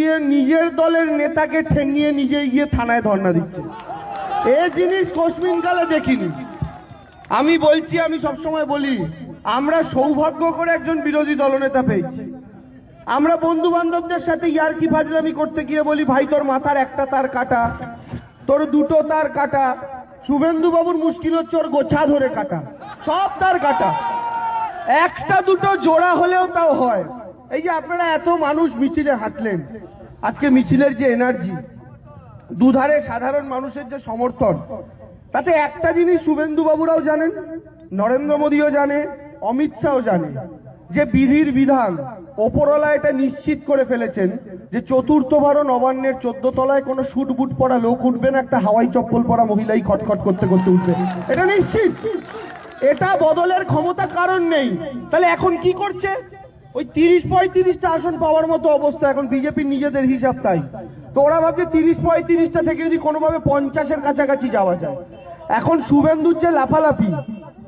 দিয়ে নিজের দলের নেতাকে ঠেঙিয়ে নিজে গিয়ে থানায় ধর্ণা দিচ্ছে। এ জিনিস কোশমিনকালে দেখিনি। আমি বলছি, আমি সবসময় বলি, আমরা সৌভাগ্য করে একজন বিরোধী দলনেতা পেয়েছি। আমরা বন্ধু বান্ধবদের সাথে ইয়ারকি ফাজলামি করতে গিয়ে বলি, ভাই, তোর মাথার একটা তার কাটা, তোর দুটো তার কাটা শুভেন্দু বাবুর মুশকিল হচ্ছে ওর গোছা ধরে কাটা, সব তার কাটা। একটা দুটো জোড়া হলেও তাও হয়। এই যে আপনারা এত মানুষ মিছিলে হাঁটলেন, আজকে মিছিলের যে এনার্জি দুধারে সাধারণ মানুষের যে সমর্থন, তাতে একটা জিনিস শুভেন্দু বাবুরাও জানেন, নরেন্দ্র মোদীও জানে, অমিত শাহও জানে, যে বিধির বিধান ওপরওয়ালা এটা নিশ্চিত করে ফেলেছেন যে চতুর্থবারও নবান্নের চোদ্দ তলায় কোনো শুট বুট পরা লোক উঠবে না, একটা হাওয়াই চপ্পল পরা মহিলাই খটখট করতে করতে উঠবে। এটা নিশ্চিত। এটা বদলের ক্ষমতা কারণ নেই। তাহলে এখন কি করছে? ওই তিরিশ পঁয়ত্রিশটা আসন পাওয়ার মতো অবস্থা, এখন বিজেপির নিজেদের হিসাব তাই। তো ওরা ভাবছে তিরিশ পঁয়ত্রিশটা থেকে যদি কোনোভাবে পঞ্চাশের কাছাকাছি যাওয়া যায়। এখন শুভেন্দুর যে লাফালাফি,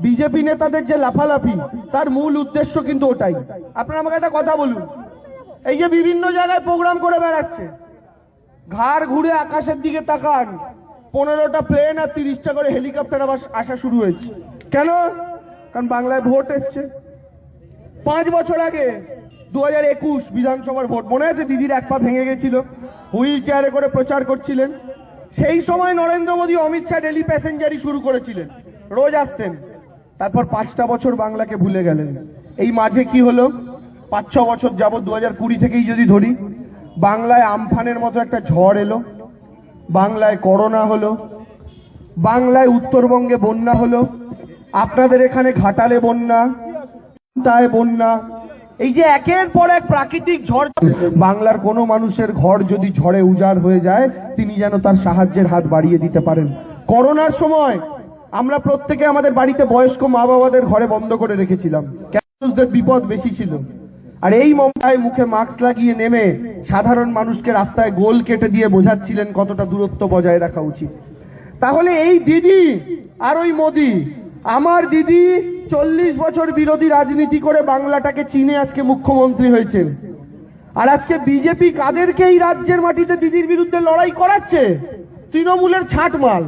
বিজেপি নেতাদের যে লাফালাফি, তার মূল উদ্দেশ্য কিন্তু ওটাই। আপনারা আমাকে একটা কথা বলুন। এই যে বিভিন্ন জায়গায় প্রোগ্রাম করে বেড়াচ্ছে, ঘাড় ঘুরে আকাশের দিকে তাকান, পনেরোটা প্লেন আর তিরিশটা করে হেলিকপ্টার আবার আসা শুরু হয়েছে। কেন? কারণ বাংলায় ভোট এসছে। পাঁচ বছর আগে দু হাজার একুশ বিধানসভার ভোট, মনে আছে দিদির এক পা ভেঙে গেছিল? হুইল চেয়ারে করে প্রচার করছিলেন। সেই সময় নরেন্দ্র মোদী, অমিত শাহ ডেলি প্যাসেঞ্জারি শুরু করেছিলেন। রোজ আসতেন। তারপর পাঁচটা বছর বাংলাকে ভুলে গেলেন। এই মাঝে কি হলো? পাঁচ, ছ বছর যাবত দু হাজার কুড়ি থেকেই যদি ধরি, বাংলায় আমফানের মতো একটা ঝড় এলো। বাংলায় করোনা হলো। বাংলায় উত্তরবঙ্গে বন্যা হলো। আপনাদের এখানে ঘাটালে বন্যা। তাই বন্যা। এই যে একের পর এক প্রাকৃতিক ঝড় বাংলার কোনো মানুষের ঘর যদি ঝড়ে উজাড় হয়ে যায়, তিনি যেন তার সাহায্যের হাত বাড়িয়ে দিতে পারেন। করোনার সময় আমরা প্রত্যেকে আমাদের বাড়িতে বয়স্ক মা বাবাদের ঘরে বন্ধ করে রেখেছিলাম। ক্যান্সারদের বিপদ বেশি ছিল। আর এই মমতায় মুখে মাস্ক লাগিয়ে নেমে সাধারণ মানুষকে রাস্তায় গোল কেটে দিয়ে বোঝাচ্ছিলেন কতটা দূরত্ব বজায় রাখা উচিত। তাহলে এই দিদি আর ওই মোদি, আমার দিদি চল্লিশ বছর বিরোধী রাজনীতি করে বাংলাটাকে চিনে আজকে মুখ্যমন্ত্রী হয়েছেন। আর আজকে বিজেপি কাদেরকে এই রাজ্যের মাটিতে দিদির বিরুদ্ধে লড়াই করাচ্ছে? তৃণমূলের ছাট মাল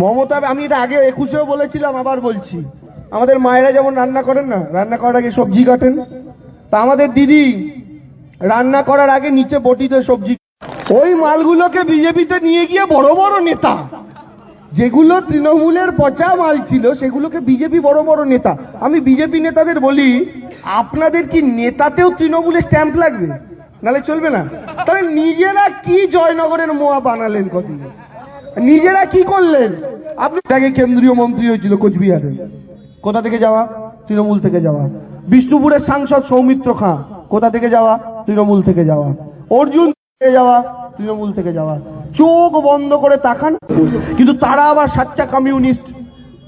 মমতা, আমি এটা আগে একুশেও বলেছিলাম, আবার বলছি। আমাদের মায়েরা যেমন রান্না করেন না, রান্না করার আগে সবজি কাটেন। তা আমাদের দিদি রান্না করার আগে নিচে বটিতে সবজি ওই মালগুলোকে বিজেপিতে নিয়ে গিয়ে বড় বড় নেতা। যেগুলো তৃণমূলের পচা মাল ছিল, সেগুলোকে বিজেপি বড় বড় নেতা। আমি বিজেপি নেতাদের বলি, আপনাদের কি নেতাতেও তৃণমূলের স্ট্যাম্প লাগবে? নালে চলবে না। তাহলে নিজেরা কি জয়নগরের মোয়া বানালেন কদিন? নিজেরা কি করলেন? আপনি আগে কেন্দ্রীয় মন্ত্রী হয়েছিল কোচবিহারে। কোথা থেকে যাওয়া? তৃণমূল থেকে যাওয়া। বিষ্ণুপুরের সাংসদ সৌমিত্র খাঁ, কোথা থেকে যাওয়া? তৃণমূল থেকে যাওয়া। অর্জুন থেকে যাওয়া। তৃণমূল থেকে যাওয়া। চোখ বন্ধ করে তাকান। কিন্তু তারা আবার সাচ্চা কমিউনিস্ট।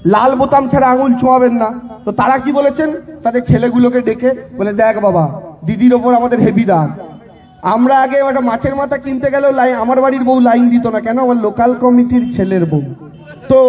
লাল বোতাম ছাড়া আঙুল ছোঁয়াবেন না। তো তারা কি বলেছেন? তাদের ছেলেগুলোকে ডেকে বলে, দেখ বাবা, দিদির ওপর আমাদের হেভি দাগ। আমরা আগে একটা মাছের মাথা কিনতে গেলেও লাইন আমার বাড়ির বউ লাইন দিত না। কেন? আমার লোকাল কমিটির ছেলের বউ। তো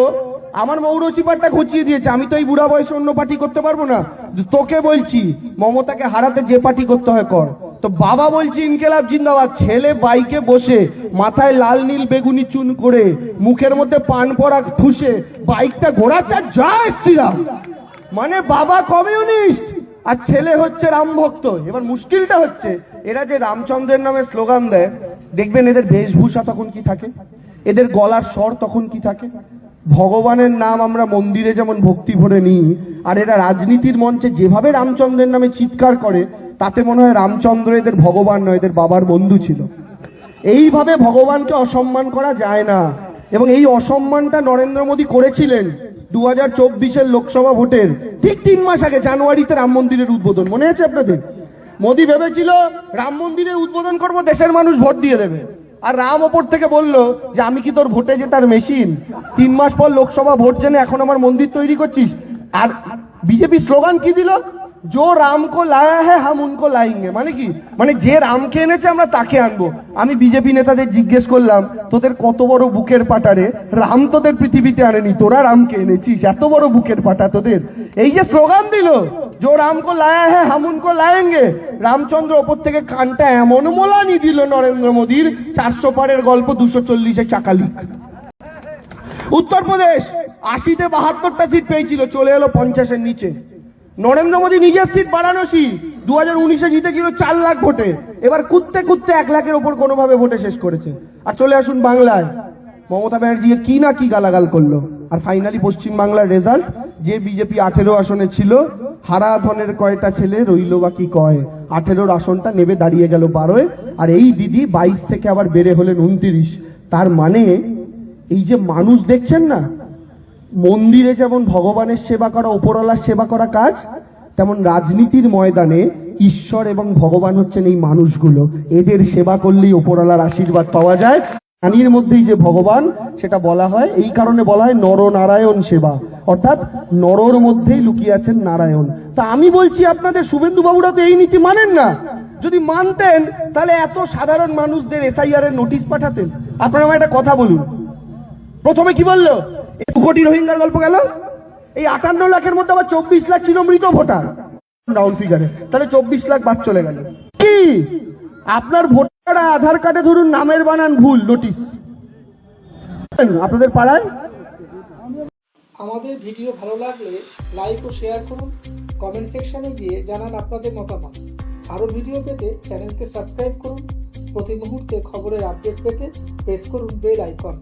আমার মৌরসি পাটটা ঘুচিয়ে দিয়েছে। আমি তো এই বুড়া বয়সে অন্য পার্টি করতে পারব না। তোকে বলছি, মমতাকে হারাতে যে পার্টি করতে হয় কর। তো বাবা বলছি, ইনকেলাব জিন্দাবাদ। ছেলে বাইকে বসে মাথায় লাল নীল বেগুনি চুন করে মুখের মধ্যে পান পরা ঠুসে বাইকটা ঘোরাচ্ছে যা শ্রীরাম মানে বাবা কমিউনিস্ট। আর ছেলে হচ্ছে রাম ভক্ত। এবার মুশকিলটা হচ্ছে, এরা যে রামচন্দ্রের নামে স্লোগান দেয়, দেখবেন এদের বেশভূষা তখন কি থাকে? এদের গলার স্বর তখন কি থাকে? ভগবানের নাম আমরা মন্দিরে যেমন ভক্তি ভরে নিই, আর এরা রাজনীতির মঞ্চে যেভাবে রামচন্দ্রের নামে চিৎকার করে তাতে মনে হয় রামচন্দ্র এদের ভগবান নয়, এদের বাবার বন্ধু ছিল। এইভাবে ভগবানকে অসম্মান করা যায় না। এবং এই অসম্মানটা নরেন্দ্র মোদী করেছিলেন দু হাজার চব্বিশের লোকসভা ভোটের ঠিক তিন মাস আগে, জানুয়ারিতে রাম মন্দিরের উদ্বোধন। মনে আছে আপনাদের? মোদী ভেবেছিল রাম মন্দিরের উদ্বোধন করব, দেশের মানুষ ভোট দিয়ে দেবে। আর রাম ওপর থেকে বলল যে, আমি কি তোর ভোটে যে তার মেশিন? তিন মাস পর লোকসভা ভোট জেনে এখন আমার মন্দির তৈরি করছিস। আর বিজেপি স্লোগান কি দিল? জো রাম কো লায়া হ্যাঁ হাম উনকো লাইঙ্গে মানে কি মানে যে রামকে এনেছে, আমরা তাকে আনব। আমি বিজেপি নেতাদের জিজ্ঞেস করলাম, তোদের কত বড় বুকের পাটারে রাম তোদের পৃথিবীতে আনেনি, তোরা রামকে এনেছিস, এত বড় বুকের পাটা তোদের? এই যে স্লোগান দিল জো রাম কো লায়া হ্যাঁ হাম উনকো লায়েঙ্গে। রামচন্দ্র ওপর থেকে কানটা এমন মোলানি দিল নরেন্দ্র মোদীর, চারশো পারের গল্প দুশো চল্লিশে চাকালি উত্তরপ্রদেশ, আশিতে বাহাত্তরটা সিট পেয়েছিল, চলে এলো পঞ্চাশের নিচে। নরেন্দ্র মোদী নিজের সিট বাড়ানোসি দু হাজার উনিশে জিতে ছিল চার লাখ ভোটে। এবার কুত্তে কুত্তে এক লাখের ওপর কোনোভাবে ভোটে শেষ করেছে। আর চলে আসুন বাংলায়। মমতা ব্যানার্জি কি না কি গালাগাল করল। আর ফাইনালি পশ্চিম বাংলার রেজাল্ট যে বিজেপি আঠেরো আসনে ছিল হারা ধনের কয়টা ছেলে রইল বাকি কয়? আঠেরোর আসনটা নেবে দাঁড়িয়ে গেল বারোয়। আর এই দিদি বাইশ থেকে আবার বেড়ে হলেন উনত্রিশ। তার মানে এই যে মানুষ দেখছেন না মন্দিরে যেমন ভগবানের সেবা করা ওপরওয়ালার সেবা করা কাজ, তেমন রাজনীতির ময়দানে ঈশ্বর এবং ভগবান হচ্ছেন এই মানুষগুলো। এদের সেবা করলেই ওপরওয়ালার আশীর্বাদ পাওয়া যায়। প্রাণীর মধ্যেই যে ভগবান, সেটা বলা হয়। এই কারণে বলা হয় নরনারায়ণ সেবা। অর্থাৎ নরর মধ্যেই লুকিয়ে আছেন নারায়ণ। তা আমি বলছি, আপনাদের শুভেন্দু বাবুরা তো এই নীতি মানেন না। যদি মানতেন, তাহলে এত সাধারণ মানুষদের এসআইআর এর নোটিশ পাঠাতেন। আপনারা একটা কথা বলুন। প্রথমে কি বলল? দু কোটি রোহিঙ্গার গল্প গেল। এই আটান্ন লাখের মধ্যে আবার চব্বিশ লাখ ছিল মৃত ভোটার। ডাউন ফিগারে তাহলে চব্বিশ লাখ বাদ চলে গেল। কি? আপনার ভোটার আধার কার্ডে ধরুন নামের বানান ভুল, নোটিশ। আপনাদের পাড়ায়? আমাদের ভিডিও ভালো লাগলে লাইক ও শেয়ার করুন। কমেন্ট সেকশনে গিয়ে জানান আপনাদের মতামত। আরও ভিডিও পেতে চ্যানেলকে সাবস্ক্রাইব করুন। প্রতি মুহূর্তে খবরের আপডেট পেতে প্রেস করুন বেল আইকন।